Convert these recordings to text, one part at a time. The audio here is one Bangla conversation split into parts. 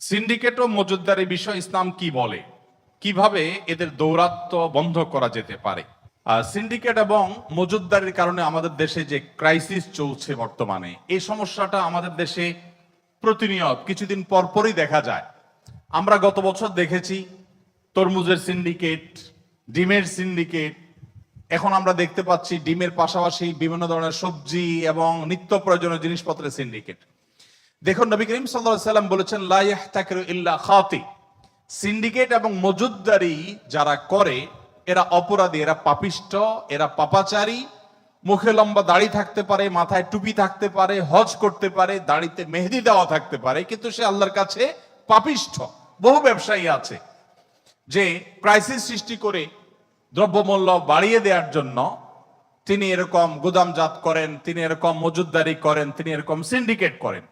সিন্ডিকেট ও মজুদদারি বিষয় ইসলাম কি বলে? কীভাবে এদের দৌরাত্ম বন্ধ করা যেতে পারে? সিন্ডিকেট এবং মজুদদারির কারণে আমাদের দেশে যে ক্রাইসিস চলছে বর্তমানে এই সমস্যাটা আমাদের দেশে প্রতিনিয়ত, কিছুদিন পরপরই দেখা যায়। আমরা গত বছর দেখেছি তরমুজের সিন্ডিকেট ডিমের সিন্ডিকেট এখন আমরা দেখতে পাচ্ছি ডিমের পাশাপাশি বিভিন্ন ধরনের সবজি এবং নিত্য প্রয়োজনীয় জিনিসপত্রের সিন্ডিকেট দেখুন, নবী করিম সাল্লাম বলেছেন, লা ইয়াহতাকিরু ইল্লা খাতি সিন্ডিকেট এবং মজুদদারি যারা করে, এরা অপরাধী, এরা পাপিষ্ট, এরা পাপাচারী। মুখে লম্বা দাড়ি থাকতে পারে, মাথায় টুপি থাকতে পারে, হজ করতে পারে, দাড়িতে মেহেদি দেওয়া থাকতে পারে, কিন্তু সে আল্লাহর কাছে পাপিষ্ঠ। বহু ব্যবসায়ী আছে যে ক্রাইসিস সৃষ্টি করে দ্রব্যমূল্য বাড়িয়ে দেওয়ার জন্য তিনি এরকম গুদামজাত করেন, তিনি এরকম মজুদদারি করেন, তিনি এরকম সিন্ডিকেট করেন।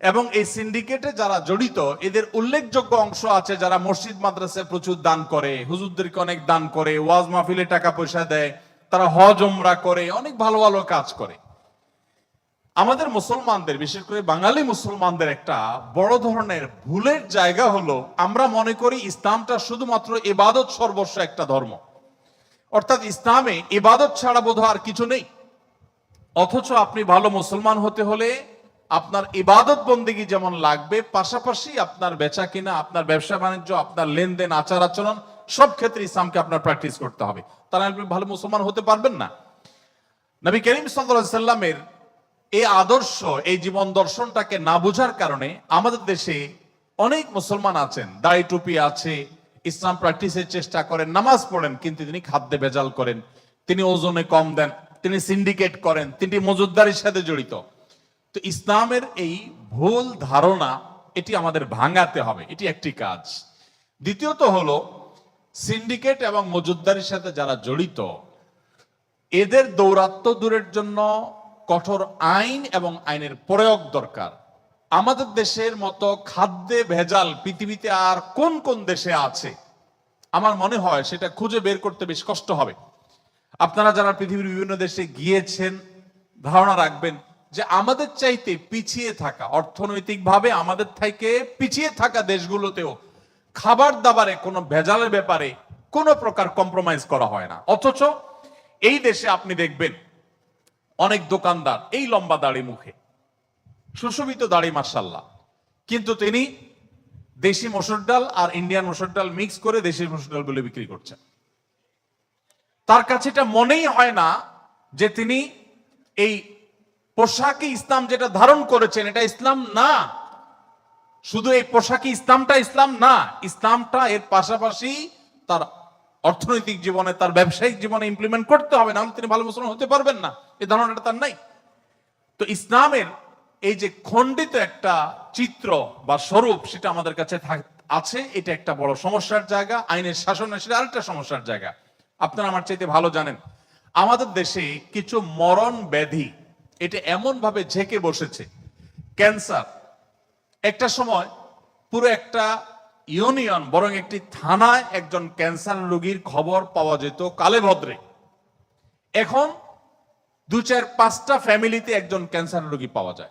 এবং এই সিন্ডিকেটে যারা জড়িত, এদের উল্লেখযোগ্য অংশ আছে যারা মসজিদ, মাদ্রাসায় প্রচুর দান করে, হুজুরদেরকে অনেক দান করে, ওয়াজ মাহফিলে টাকা পয়সা দেয়, তারা হজ ওমরা করে, অনেক ভালো ভালো কাজ করে। আমাদের মুসলমানদের, বিশেষ করে বাঙালি মুসলমানদের একটা বড় ধরনের ভুলের জায়গা হলো, আমরা মনে করি ইসলামটা শুধুমাত্র ইবাদত সর্বস্ব একটা ধর্ম। অর্থাৎ ইসলামে ইবাদত ছাড়া বোধ আর কিছু নেই। অথচ আপনি ভালো মুসলমান হতে হলে আপনার ইবাদত বন্দিগি যেমন লাগবে, পাশাপাশি আপনার বেচা কিনা আপনার ব্যবসা বাণিজ্য, আপনার লেনদেন, আচার আচরণ, সব ক্ষেত্রে ইসলামকে আপনার প্র্যাকটিস করতে হবে। তাহলে আপনি ভালো মুসলমান হতে পারবেন না। নবী করিম সাল্লামের এই আদর্শ, এই জীবন দর্শনটাকে না বোঝার কারণে আমাদের দেশে অনেক মুসলমান আছেন, দাড়ি টুপি আছে, ইসলাম প্র্যাকটিসের চেষ্টা করেন, নামাজ পড়েন, কিন্তু তিনি খাদ্যে ভেজাল করেন। তিনি ওজনে কম দেন, তিনি সিন্ডিকেট করেন তিনি মজুদদারির সাথে জড়িত। তো ইসলামের এই ভুল ধারণা, এটি আমাদের ভাঙাতে হবে, এটি একটি কাজ। দ্বিতীয়ত হলো সিন্ডিকেট এবং মজুদদারির সাথে যারা জড়িত, এদের দৌরাত্ম দূরের জন্য কঠোর আইন এবং আইনের প্রয়োগ দরকার। আমাদের দেশের মতো খাদ্যে ভেজাল পৃথিবীতে আর কোন কোন দেশে আছে? আমার মনে হয় সেটা খুঁজে বের করতে বেশ কষ্ট হবে। আপনারা যারা পৃথিবীর বিভিন্ন দেশে গিয়েছেন, ধারণা রাখবেন যে আমাদের চাইতে পিছিয়ে থাকা, অর্থনৈতিকভাবে আমাদের থেকে পিছিয়ে থাকা দেশগুলোতেও খাবার দাবারে কোনো ভেজালের ব্যাপারে কোনো প্রকার কম্প্রোমাইজ করা হয় না। অথচ এই দেশে আপনি দেখবেন অনেক দোকানদার এই লম্বা দাড়ি মুখে, সুশোভিত দাড়ি মার্শাল্লাহ কিন্তু তিনি দেশি মসুর ডাল আর ইন্ডিয়ান মসুর ডাল মিক্স করে দেশি মসুর ডাল বলে বিক্রি করছেন। তার কাছে এটা মনেই হয় না যে তিনি এই পোশাকে ইসলাম যেটা ধারণ করেছেন, এটা ইসলাম না। শুধু এই পোশাকি ইসলামটা ইসলাম না, ইসলামটা এর পাশাপাশি তার অর্থনৈতিক জীবনে, তার ব্যবসায়িক জীবনে ইমপ্লিমেন্ট করতে হবে, নাহলে তিনি ভালো মুসলমান হতে পারবেন না। এই ধারণাটা তার নাই। তো ইসলামের এই যে খণ্ডিত একটা চিত্র বা স্বরূপ সেটা আমাদের কাছে আছে, এটা একটা বড় সমস্যার জায়গা, আইনের শাসন সেটা আরেকটা সমস্যার জায়গা। আপনারা আমার চাইতে ভালো জানেন, আমাদের দেশে কিছু মরণ ব্যাধি এটা এমন ভাবে ঝেঁকে বসেছে। ক্যান্সার। একটা সময় পুরো একটা ইউনিয়ন, বরং একটি থানায় একজন ক্যান্সার রোগীর খবর পাওয়া যেত কালে ভদ্রে এখন দু চার পাঁচটা ফ্যামিলিতে একজন ক্যান্সার রোগী পাওয়া যায়।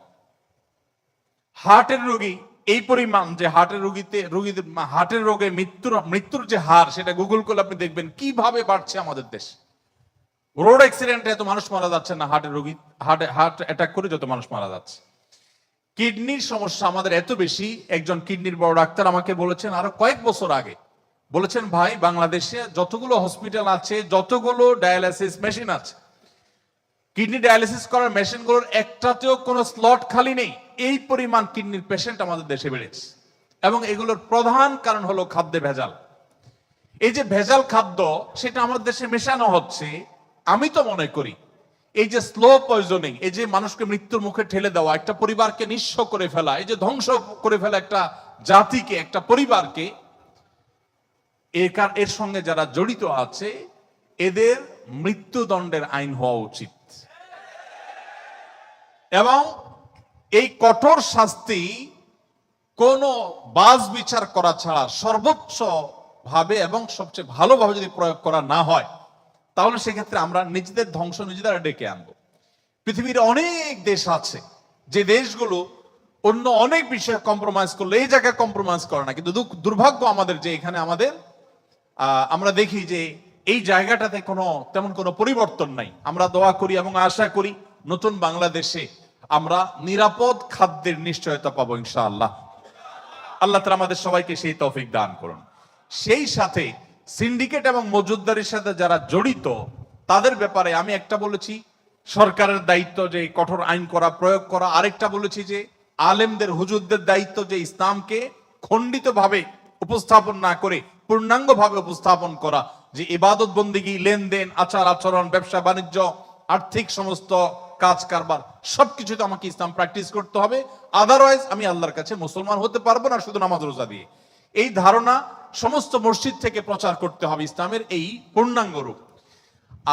হার্টের রোগী এই পরিমাণ যে হার্টের রোগীতে, রোগীদের, হার্টের রোগে মৃত্যুর মৃত্যুর যে হার, সেটা গুগল করলে আপনি দেখবেন কীভাবে বাড়ছে আমাদের দেশ। রোড অ্যাক্সিডেন্টে এত মানুষ মারা যাচ্ছে না হার্টের রোগী হার্ট হার্ট অ্যাটাক করে যত মানুষ মারা যাচ্ছে। কিডনির সমস্যা আমাদের এত বেশি, একজন কিডনির বড় ডাক্তার আমাকে বলেছেন, আরও কয়েক বছর আগে। বলেছেন, ভাই, বাংলাদেশে যতগুলো হসপিটাল আছে, যতগুলো ডায়ালিসিস মেশিন আছে কিডনি ডায়ালিসিস করার মেশিনগুলোর একটাতেও কোনো স্লট খালি নেই। এই পরিমাণ কিডনির পেশেন্ট আমাদের দেশে বেড়েছে। এবং এগুলোর প্রধান কারণ হলো খাদ্যে ভেজাল। এই যে ভেজাল খাদ্য, সেটা আমাদের দেশে মেশানো হচ্ছে আমি তো মনে করি, এই যে স্লো পয়জনিং এই যে মানুষকে মৃত্যুর মুখে ঠেলে দেওয়া, একটা পরিবারকে নিঃস্ব করে ফেলা, এই যে ধ্বংস করে ফেলা একটা জাতিকে, একটা পরিবারকে এর সঙ্গে যারা জড়িত আছে, এদের মৃত্যুদণ্ডের আইন হওয়া উচিত। এবং এই কঠোর শাস্তি কোনো বাজ বিচার করা ছাড়া সর্বোচ্চ ভাবে এবং সবচেয়ে ভালোভাবে যদি প্রয়োগ করা না হয় তাহলে সেক্ষেত্রে আমরা নিজেদের ধ্বংস নিজেদের ডেকে আনব। পৃথিবীর অনেক দেশ আছে, যে দেশগুলো অন্য অনেক বিষয়ে কম্প্রোমাইজ করল এই জায়গায় কম্প্রোমাইজ করে না। কিন্তু দুর্ভাগ্য আমাদের যে এখানে আমাদের আমরা দেখি যে এই জায়গাটাতে কোনো, তেমন কোনো পরিবর্তন নাই। আমরা দোয়া করি এবং আশা করি নতুন বাংলাদেশে আমরা নিরাপদ খাদ্যের নিশ্চয়তা পাবো ইনশাআল্লাহ। আল্লাহ তালা আমাদের সবাইকে সেই তৌফিক দান করুন। সেই সাথে সিন্ডিকেট এবং মজুদদারির সাথে যারা জড়িত, তাদের ব্যাপারে আমি একটা বলেছি, সরকারের দায়িত্ব যে কঠোর আইন করা, প্রয়োগ করা। আরেকটা বলেছি যে, আলেমদের, হুজুরদের দায়িত্ব যে ইসলামকে খণ্ডিতভাবে উপস্থাপন না করে, পূর্ণাঙ্গভাবে উপস্থাপন করা। যে ইবাদত বন্দিগি লেনদেন, আচার আচরণ, ব্যবসা, বাণিজ্য, আর্থিক সমস্ত কাজ, কারবার, সবকিছুতে আমাকে ইসলাম প্র্যাকটিস করতে হবে। আদারওয়াইজ আমি আল্লাহর কাছে মুসলমান হতে পারব না শুধু নামাজ রোজা দিয়ে। এই ধারণা সমস্ত মসজিদ থেকে প্রচার করতে হবে, ইসলামের এই পূর্ণাঙ্গ রূপ।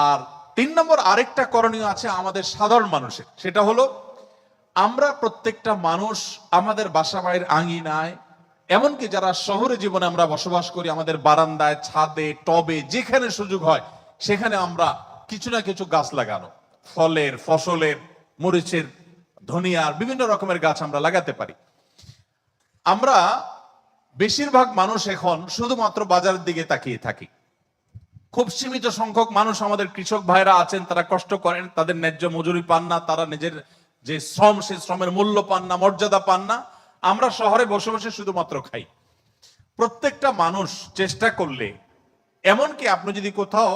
আর তিন নম্বর আরেকটা করণীয় আছে আমাদের সাধারণ মানুষের, সেটা হলো আমরা প্রত্যেকটা মানুষ আমাদের বাসা বাড়ির আঙিনায়, এমনকি যারা শহরে জীবনে আমরা বসবাস করি, আমাদের বারান্দায়, ছাদে, টবে, যেখানে সুযোগ হয়, সেখানে আমরা কিছু না কিছু গাছ লাগানো। ফলের, ফসলের, মরিচের, ধনিয়ার, বিভিন্ন রকমের গাছ আমরা লাগাতে পারি। আমরা বেশিরভাগ মানুষ এখন শুধুমাত্র বাজারের দিকে তাকিয়ে থাকি। খুব সীমিত সংখ্যক মানুষ আমাদের কৃষক ভাইরা আছেন, তারা কষ্ট করেন, তাদের ন্যায্য মজুরি পান না, তারা নিজের যে শ্রম সেই শ্রমের মূল্য পান না, মর্যাদা পান না। আমরা শহরে বসে বসে শুধুমাত্র খাই। প্রত্যেকটা মানুষ চেষ্টা করলে, এমনকি আপনি যদি কোথাও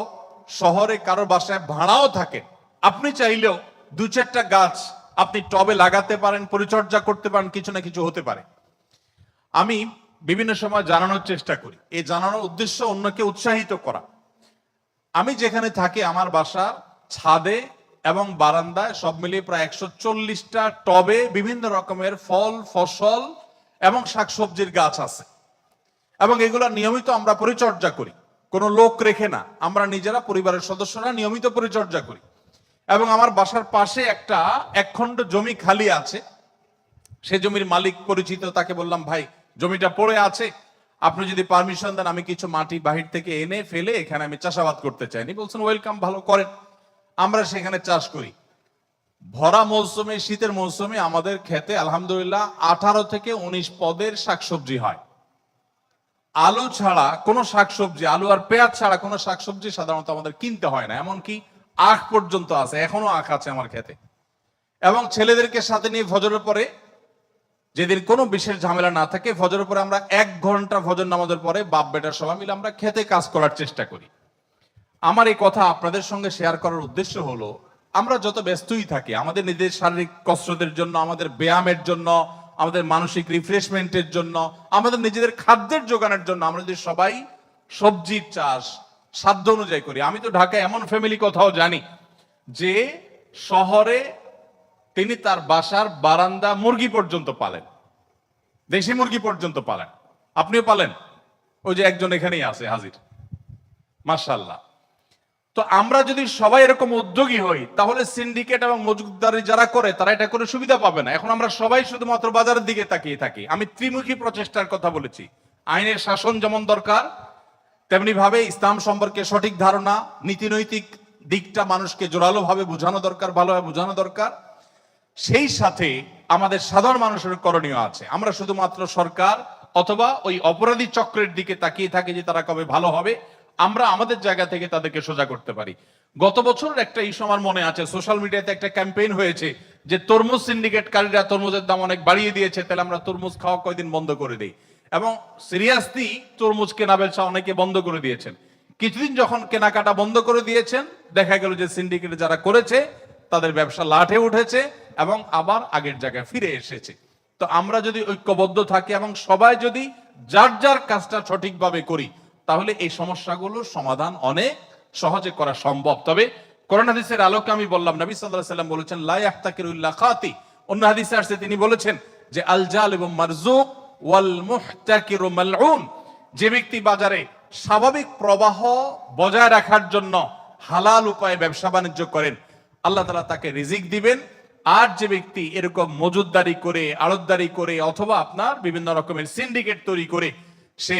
শহরে কারও বাসায় ভাড়াও থাকেন আপনি চাইলেও দু চারটা গাছ আপনি টবে লাগাতে পারেন, পরিচর্যা করতে পারেন, কিছু না কিছু হতে পারে। আমি বিভিন্ন সময় জানানোর চেষ্টা করি। এই জানানোর উদ্দেশ্য অন্যকে উৎসাহিত করা। আমি যেখানে থাকি, আমার বাসার ছাদে এবং বারান্দায় সব মিলিয়ে প্রায় একশো চল্লিশটা টবে বিভিন্ন রকমের ফল, ফসল এবং শাকসবজির গাছ আছে। এবং এগুলো নিয়মিত আমরা পরিচর্যা করি। কোনো লোক রেখে না, আমরা নিজেরা পরিবারের সদস্যরা নিয়মিত পরিচর্যা করি। এবং আমার বাসার পাশে একটা একখণ্ড জমি খালি আছে। সে জমির মালিক পরিচিত, তাকে বললাম, ভাই জমিটা পড়ে আছে, আপনি যদি পারমিশন দেন, আমি কিছু মাটি বাহির থেকে এনে ফেলে এখানে আমি চাষাবাদ করতে চাইনি। বলছেন ওয়েলকাম ভালো করেন। আমরা সেখানে চাষ করি। ভরা মৌসুমে, শীতের মৌসুমে আমাদের খেতে আলহামদুলিল্লাহ আঠারো থেকে উনিশ পদের শাকসবজি হয়। আলু ছাড়া কোনো শাকসবজি, আলু আর পেঁয়াজ ছাড়া কোনো শাকসবজি সাধারণত আমাদের কিনতে হয় না। এমনকি আখ পর্যন্ত আছে, এখনও আখ আছে আমার খেতে। এবং ছেলেদেরকে সাথে নিয়ে ফজরের পরে যেদিন কোনো বিশেষ ঝামেলা না থাকে, ফজরের পরে আমরা এক ঘণ্টা ফজর নামাজের পরে বাপ বেটার সবাই মিলে আমরা খেতে কাজ করার চেষ্টা করি। আমার এই কথা আপনাদের সঙ্গে শেয়ার করার উদ্দেশ্য হলো, আমরা যত ব্যস্তই থাকি, আমাদের নিজের শারীরিক কসরতের জন্য, আমাদের ব্যায়ামের জন্য, আমাদের মানসিক রিফ্রেশমেন্টের জন্য, আমাদের নিজেদের খাদ্যের যোগানের জন্য আমরা যদি সবাই সবজির চাষ, সাধ্য অনুযায়ী করি। আমি তো ঢাকায় এমন ফ্যামিলি কোথাও জানি যে, শহরে তিনি তার বাসার বারান্দা মুরগি পর্যন্ত পালেন। দেশি মুরগি পর্যন্ত পালেন। আপনিও পালেন? ওই যে একজন এখানেই আছে, হাজির। মার্শাল্লাহ তো আমরা যদি সবাই এরকম উদ্যোগী হই, তাহলে সিন্ডিকেট এবং মজুদারি যারা করে, তারা এটা করে সুবিধা পাবে না। এখন আমরা সবাই শুধুমাত্র বাজারের দিকে তাকিয়ে থাকি। আমি ত্রিমুখী প্রচেষ্টার কথা বলেছি। আইনের শাসন যেমন দরকার তেমনি ভাবে ইসলাম সম্পর্কে সঠিক ধারণা, নীতিনৈতিক দিকটা মানুষকে জোরালো ভাবে বোঝানো দরকার, ভালোভাবে বোঝানো দরকার। সেই সাথে আমাদের সাধারণ মানুষের করণীয় আছে। আমরা শুধুমাত্র সরকার অথবা ওই অপরাধী চক্রের দিকে তাকিয়ে থাকি যে তারা কবে ভালো হবে, আমরা আমাদের জায়গা থেকে তাদেরকে সোজা করতে পারি। গত বছর একটা ইস্যু আমার মনে আছে, সোশ্যাল মিডিয়াতে একটা ক্যাম্পেইন হয়েছে যে তরমুজ সিন্ডিকেটকারীরা তরমুজের দাম অনেক বাড়িয়ে দিয়েছে, তাহলে আমরা তরমুজ খাওয়া কয়দিন বন্ধ করে দিই? এবং সিরিয়াসলি তরমুজ কেনা বেচা অনেকে বন্ধ করে দিয়েছেন। কিছুদিন যখন কেনাকাটা বন্ধ করে দিয়েছেন, দেখা গেল যে সিন্ডিকেট যারা করেছে, তাদের ব্যবসা লাঠে উঠেছে। এবং আবার আগের জায়গায় ফিরে এসেছে। তো আমরা যদি ঐক্যবদ্ধ থাকি এবং সবাই যদি যার যার কাজটা সঠিকভাবে করি, তাহলে এই সমস্যাগুলোর সমাধান অনেক সহজে করা সম্ভব। তবে করোনা হাদিসের আলোকে আমি বললাম, নবী আলাইহি সাল্লাম বলেছেন, লা ইয়াহতাকিরুল্লাহ খাতি। অন্য হাদিসে আসছে, তিনি বলেছেন যে আল জাল এবং মারজুক ওয়াল মুহতাকিরু মালউন। যে ব্যক্তি বাজারে স্বাভাবিক প্রবাহ বজায় রাখার জন্য হালাল উপায়ে ব্যবসা বাণিজ্য করেন, আল্লাহ তালা তাকে রিজিক দিবেন আর যে ব্যক্তি এরকম মজুদদারি করে, আড়তদারি করে, অথবা আপনার বিভিন্ন রকমের সিন্ডিকেট তৈরি করে, সে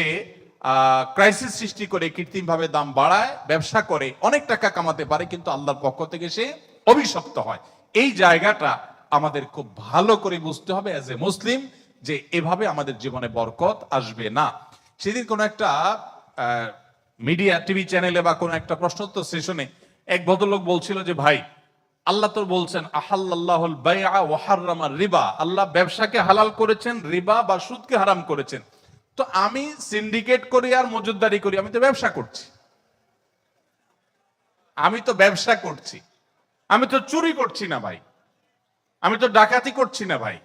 ক্রাইসিস সৃষ্টি করে কৃত্রিম ভাবে দাম বাড়ায়, ব্যবসা করে, অনেক টাকা কামাতে পারে, কিন্তু আল্লাহর পক্ষ থেকে সে অভিশপ্ত হয়। এই জায়গাটা আমাদের খুব ভালো করে বুঝতে হবে অ্যাজ এ মুসলিম যে এভাবে আমাদের জীবনে বরকত আসবে না। সেদিন কোন একটা মিডিয়া টিভি চ্যানেলে বা কোন একটা প্রশ্নোত্তর সেশনে এক ভদ্রলোক বলছিল যে, ভাই আল্লাহ তো বলছেন রিবা। আল্লাহ ব্যবসাকে হালাল করেছেন, রিবা বা সুদকে হারাম করেছেন। তো আমি সিন্ডিকেট করি আর মজুদদারি করি, আমি তো ব্যবসা করছি। আমি তো ব্যবসা করছি। আমি তো চুরি করছি না ভাই। আমি তো ডাকাতি করছি না ভাই।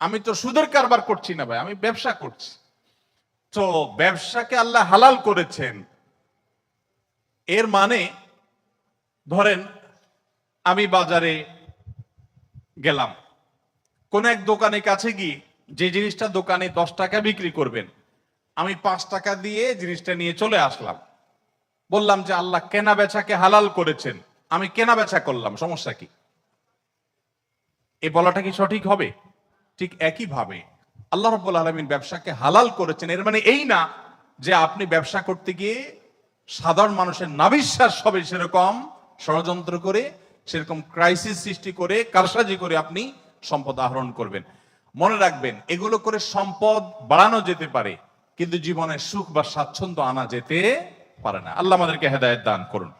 আমি তো সুদের কারবার করছি না ভাই, আমি ব্যবসা করছি। তো ব্যবসাকে আল্লাহ হালাল করেছেন। এর মানে ধরেন আমি বাজারে গেলাম। কোন এক দোকানে কাছে গিয়ে যে জিনিসটা দোকানে দশ টাকা বিক্রি করবেন, আমি পাঁচ টাকা দিয়ে জিনিসটা নিয়ে চলে আসলাম। বললাম যে, আল্লাহ কেনা বেচাকে হালাল করেছেন। আমি কেনা বেচা করলাম, সমস্যা কি? এই বলাটা কি সঠিক হবে? ঠিক একই ভাবে আল্লাহ রব্বুল আলমিন ব্যবসাকে হালাল করেছেন। এর মানে এই না যে আপনি ব্যবসা করতে গিয়ে সাধারণ মানুষের নাবিশ্বাস হবে সেরকম ষড়যন্ত্র করে সেরকম ক্রাইসিস সৃষ্টি করে, কারসাজি করে আপনি সম্পদ আহরণ করবেন। মনে রাখবেন, এগুলো করে সম্পদ বাড়ানো যেতে পারে, কিন্তু জীবনে সুখ বা স্বাচ্ছন্দ্য আনা যেতে পারে না। আল্লাহ আমাদেরকে হেদায়ত দান করুন।